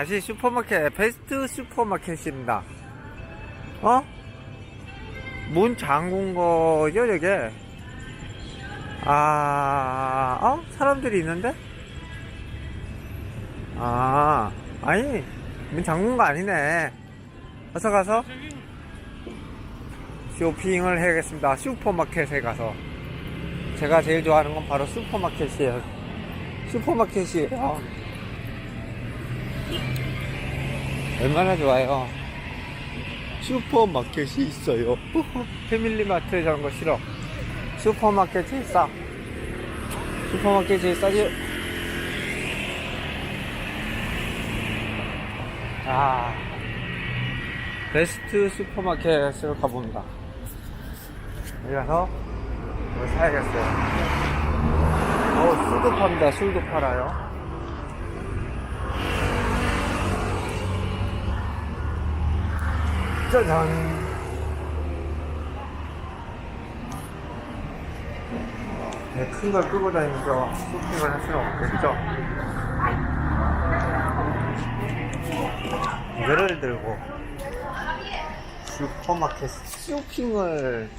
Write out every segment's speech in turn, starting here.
다시 슈퍼마켓, 베스트 슈퍼마켓입니다. 어? 문 잠근 거죠, 저게? 아, 어? 사람들이 있는데? 아, 아니, 문 잠근 거 아니네. 어서 가서 쇼핑을 해야겠습니다. 슈퍼마켓에 가서. 제가 제일 좋아하는 건 바로 슈퍼마켓이에요. 슈퍼마켓이에요. 얼마나 좋아요. 슈퍼마켓이 있어요. 패밀리마트 저런 거 싫어. 슈퍼마켓이 싸. 슈퍼마켓이 싸지. 아, 베스트 슈퍼마켓을 가봅니다. 여기 가서 뭘 사야겠어요. 어, 술도 판다, 술도 팔아요. 짜잔. 네, 큰걸 끌고 다니면서 쇼핑을 할 수는 없겠죠. 이거를 들고 슈퍼마켓 쇼핑을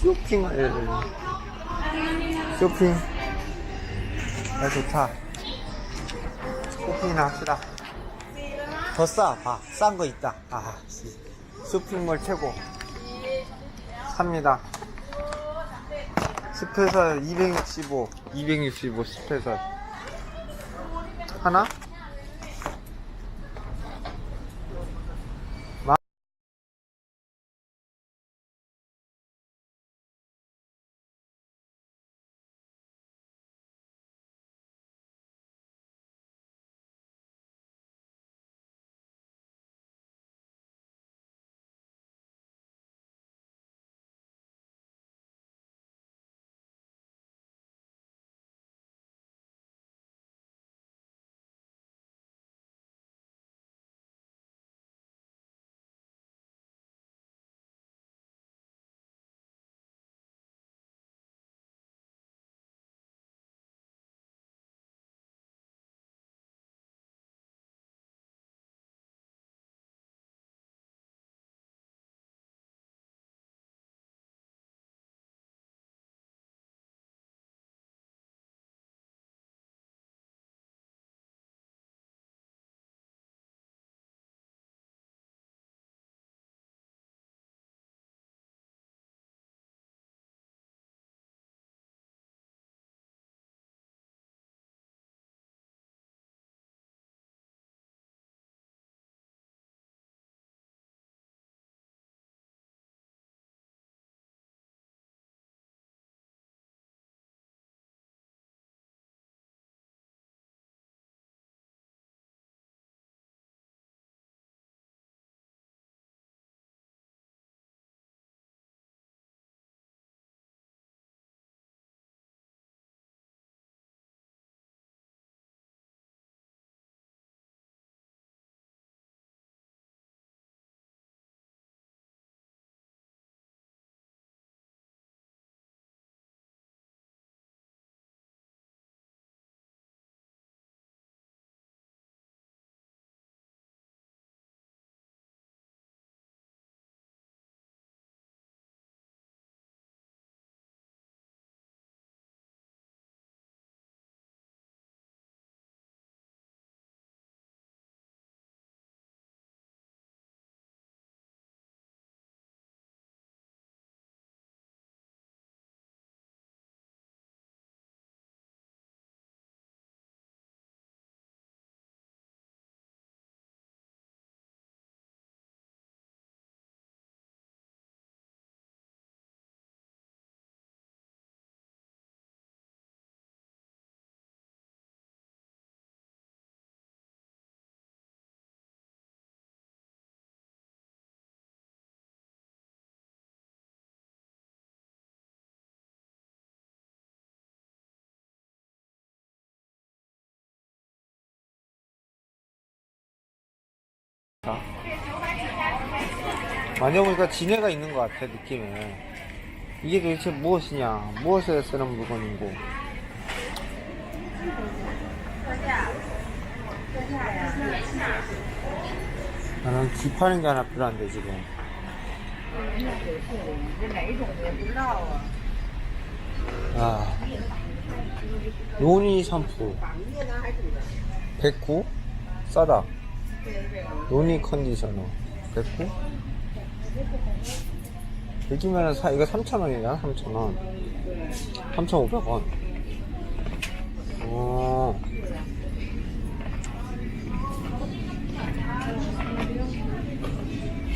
쇼핑을 쇼핑 아 좋다 쇼핑이나 합시다 더 싸, 봐. 싼 거 있다. 아, 씨. 쇼핑몰 최고. 삽니다. 스페셜 265, 265 스페셜. 하나? 만져보니까 지네가 있는 것 같아 느낌에 이게 도대체 무엇이냐? 무엇에 쓰는 물건인고? 나는 기판인 게 하나 필요한데 지금. 아 요니 샴푸. 109 싸다. 요니 컨디셔너. 109 여기면은 사 이거 3,000원이야 3,000원. 3,500원. 어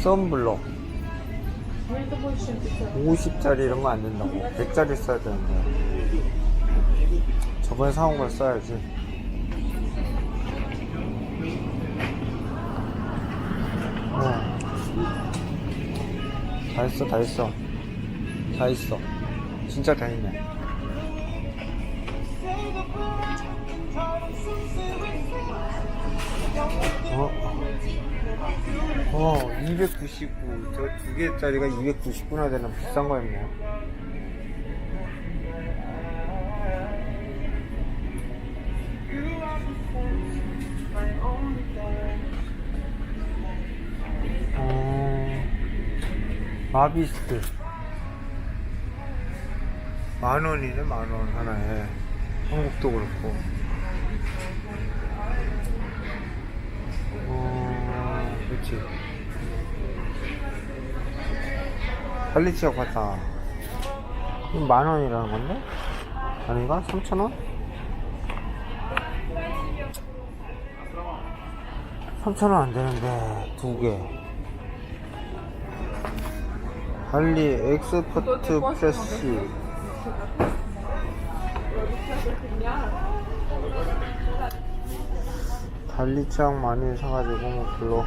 썬블럭 50짜리 이런 거 안 된다고. 100짜리 써야 되는데. 저번에 사온 걸 써야지 다 있어 다 있어 다 있어 진짜 다 있네 어? 어, 299. 저 두 개짜리가 299나 되는 비싼 거였네요. 마비스트. 만 원이네, 만 원 하나에. 한국도 그렇고. 어, 그렇지. 할리치약 같다. 이거 만 원이라는 건데? 아닌가? 3천 원? 3천 원 안 되는데 두 개. 할리 엑스퍼트 프레시. 달리치약 많이 사가지고 뭐 별로.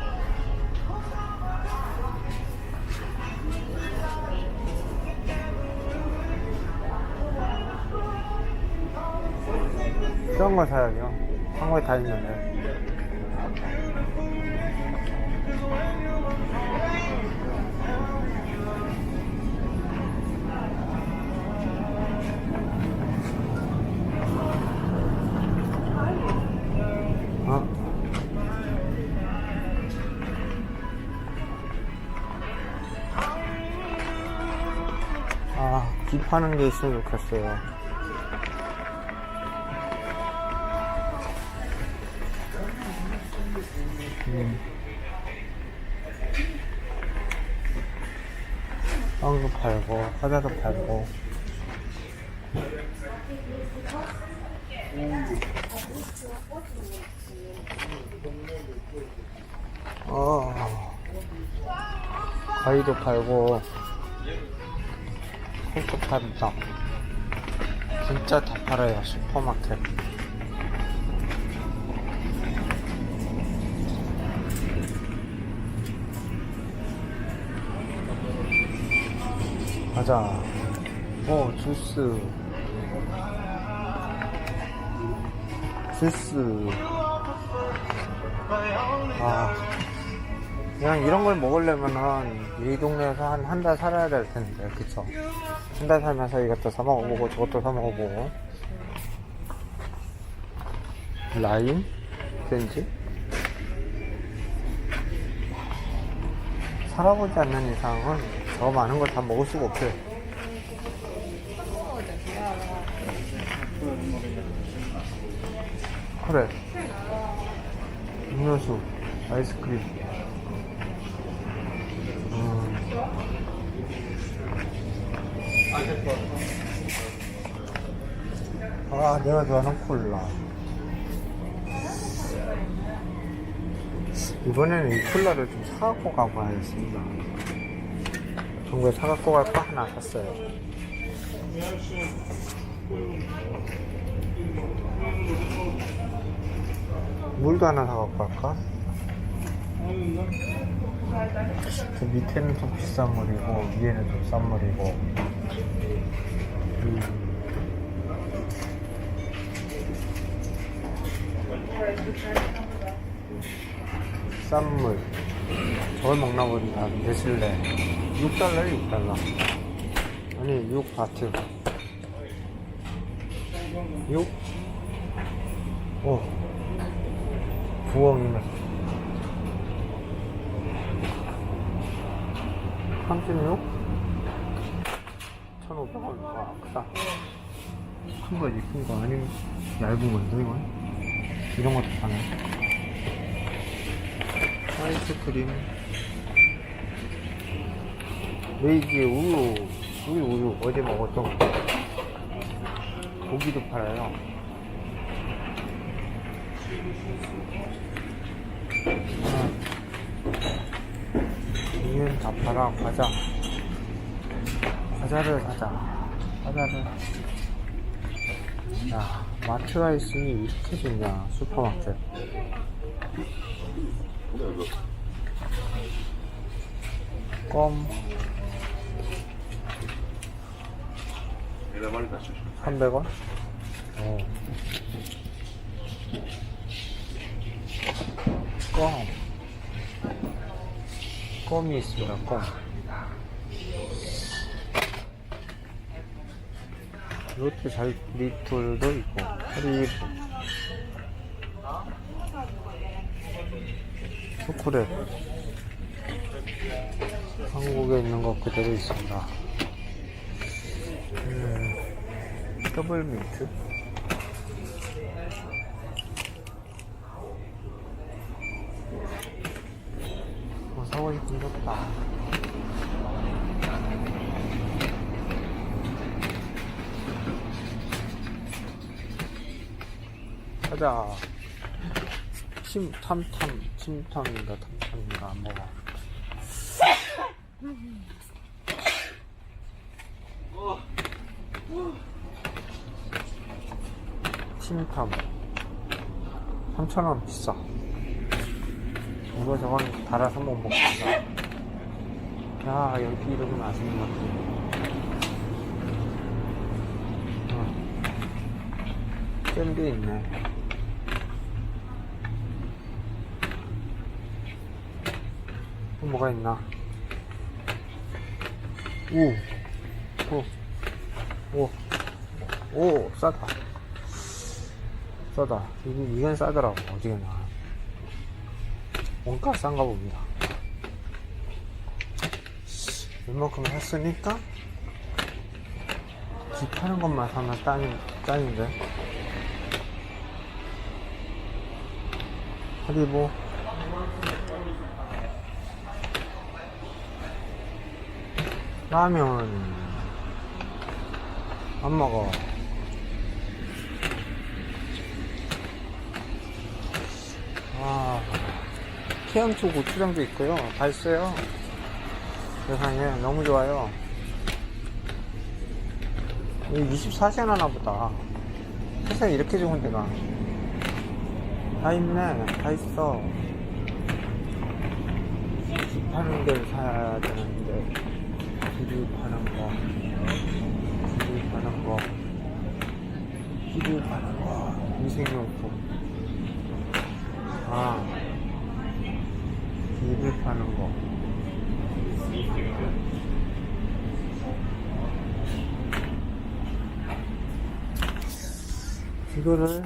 필요한 거 사야죠. 한 거에 다 있는데 아, 기 파는 게 있으면 좋겠어요. 음. 빵도 팔고, 과자도 팔고. 어, 과일도 팔고, 콩도 판다. 진짜 다 팔아요, 슈퍼마켓. 가자. 어, 주스. 주스. 아. 그냥 이런 걸 먹으려면은 이 동네에서 한 한 달 살아야 될 텐데, 그쵸? 한 달 살면서 이것도 사 먹어보고 저것도 사 먹어보고. 라임? 왠지? 살아보지 않는 이상은 저 많은 걸 다 먹을 수가 없어요. 그래. 음료수, 아이스크림. 아, 내가 좋아하는 콜라. 이번에는 이 콜라를 좀 사갖고 가고 하겠습니다. 동구에 사갖고 갈 거 하나 샀어요. 물도 하나 사갖고 갈까? 그 밑에는 좀 비싼 물이고 위에는 좀 싼 물이고 음. 쌈물. 저걸 먹나 보니 그러니까 다 내실래. 6달러에 6달러. 아니 6바트. 6 오. 9억이면 36 1,500원. 와 크다. 큰 거지 큰 거 아니면 얇은 건데 이거 이런 것도 파네. 아이스크림. 메이지 우유, 우유, 우유. 어제 먹었던 거. 고기도 팔아요. 우유는 다 팔아, 과자. 과자를 사자. 과자를. 야, 마트가 있으니 이렇게 좋냐, 슈퍼마켓. 껌. 300원? 어. 껌. 껌이 있습니다, 껌. 롯데 잘 리톨도 있고, 하리보. 초콜릿. 한국에 있는 것 그대로 있습니다. 음, 더블 민트. 뭐 사고 싶은 게 없다. 가자. 침, 탐탐, 침탐인가, 탐탐인가, 안 먹어. 침탐. 3,000원 비싸. 이거 저건 달아서 못 먹겠다. 야, 여기 이름은 맛있는 것 같아. 어. 잼도 있네. 또 뭐가 있나? 오, 오, 오, 오, 싸다. 싸다. 이건, 이건 싸더라고, 어디게나. 원가 싼가 봅니다. 웬만큼 했으니까, 집 파는 것만 사면 딴, 딴인데. 하리보. 라면. 안 먹어. 아, 태양초 고추장도 있고요. 다 있어요. 세상에 너무 좋아요. 이 24시간 하나 보다. 세상에 이렇게 좋은 데가. 다 있네. 다 있어. 집 파는 데를 사야 되는데. 기류 파는 거. 기류 파는 거. 기류 파는 거. 위생용품. 아, 기를 파는 거. 이거를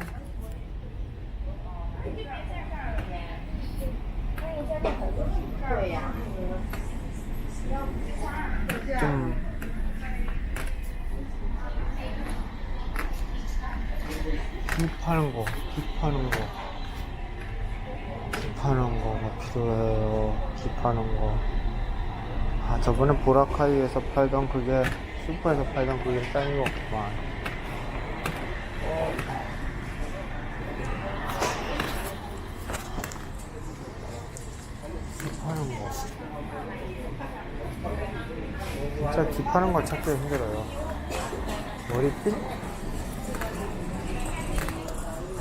좀기 파는 거, 기 파는 거. 기파는 거가 필요해요. 기파는 거. 아, 저번에 보라카이에서 팔던 그게, 슈퍼에서 팔던 그게 짱인 것 같구만. 기파는 거. 진짜 거 찾기 힘들어요. 머리핀?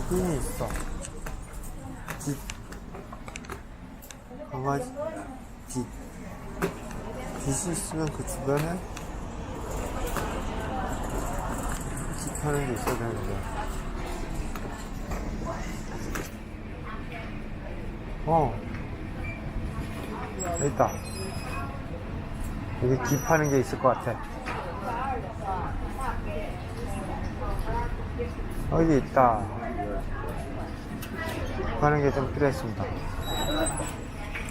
핀이 있어. 집 강아지 빛 빛이 있으면 그 주변에 빛 하는 게 있어야 되는데 어 있다 여기 깃 파는 게 있을 것 같아 여기 있다. 하는 게 좀 필요했습니다.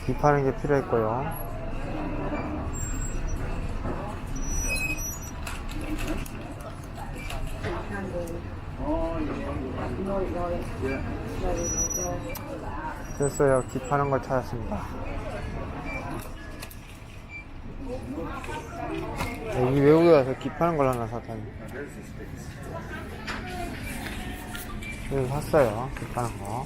딥하는 게 필요했고요. 됐어요. 딥하는 걸 찾았습니다. 여기 외국에 와서 딥하는 걸 하나 샀다니. 여기 샀어요. 기 파는 거.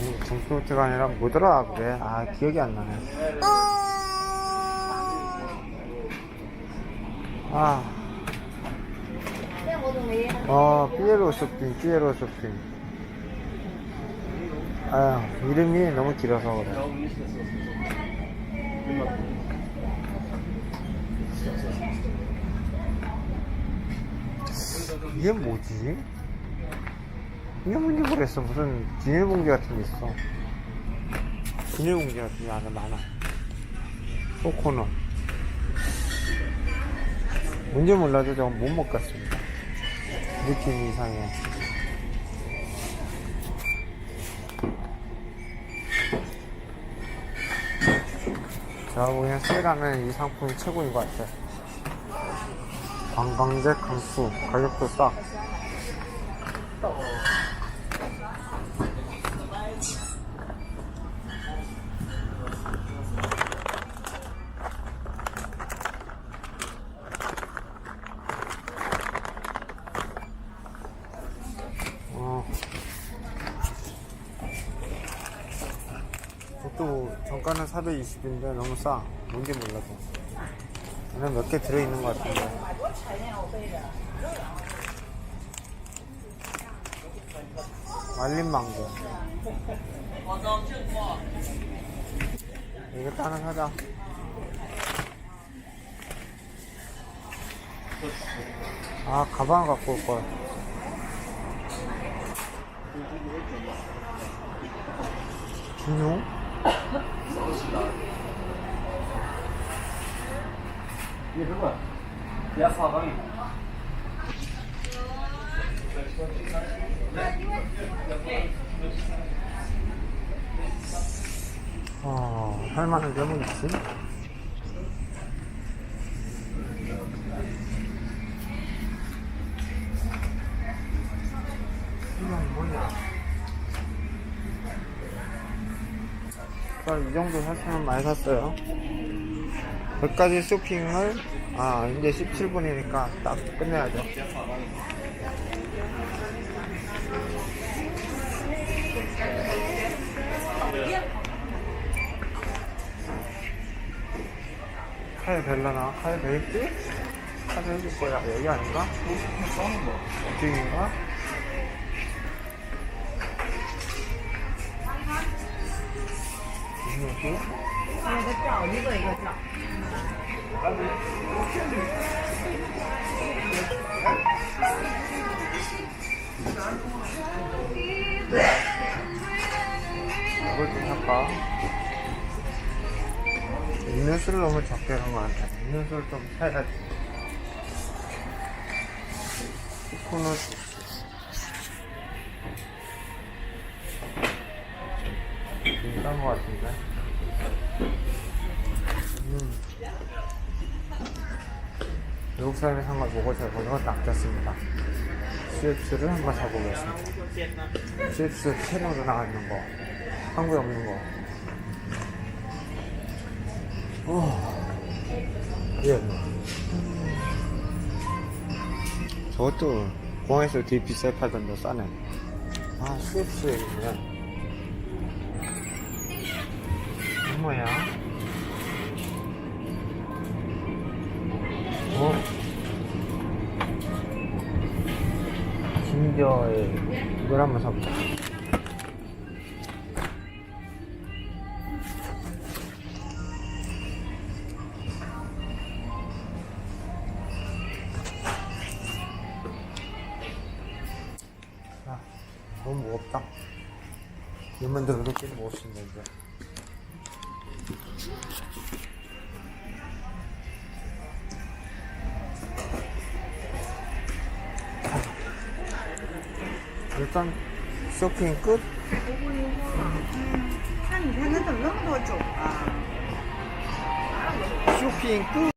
음, 중소트가 아니라 뭐더라 그래. 아 기억이 안 나네. 아. 어, 피에로 쇼핑, 피에로 쇼핑. 아, 이름이 너무 길어서 그래. 이게 뭐지? 이게 뭔지 모르겠어. 무슨 비닐봉지 같은 게 있어. 비닐봉지 같은 게 안에 많아. 코코넛. 뭔지 몰라도 저건 못 먹겠습니다. 느낌이 이상해. 제가 보기엔 세일하면 이 상품이 최고인 것 같아요. 관광객 강수, 가격도 싸. 어. 그것도 정가는 420인데 너무 싸. 뭔지 몰라도. 안에 몇개 들어있는 것 같은데. 말린 망고. 이것도 하나 사자. 아, 가방 갖고 올 걸. 진용? 이게 그거야. 어, 할 만한 게뭐 있지? 이건? 자, 이 정도 샀으면 많이 샀어요. 100가지 쇼핑을, 아, 이제 17분이니까 딱 끝내야죠. 칼 벨라나? 칼 벨트? 칼 해줄 거야. 여기 아닌가? 싸는 거. 이쪽인가? 이거지? 一个照一个一个照。 이걸 좀 살까? 음료수를 너무 적게 한것 같아. 음료수를 좀 사야지. 코코넛. 외국 사람이 산 걸 보고 제가 이건 낚였습니다. CF를 한번 사보겠습니다. CF 캐리어로 나와 있는 거. 한국에 없는 거. 오. 예. 저것도 공항에서 되게 비싸게 팔던데 싸네. 아, 있네. 이거 뭐야? 진저에 이걸 한번 사보자. 쇼핑 끝. 쇼핑 끝.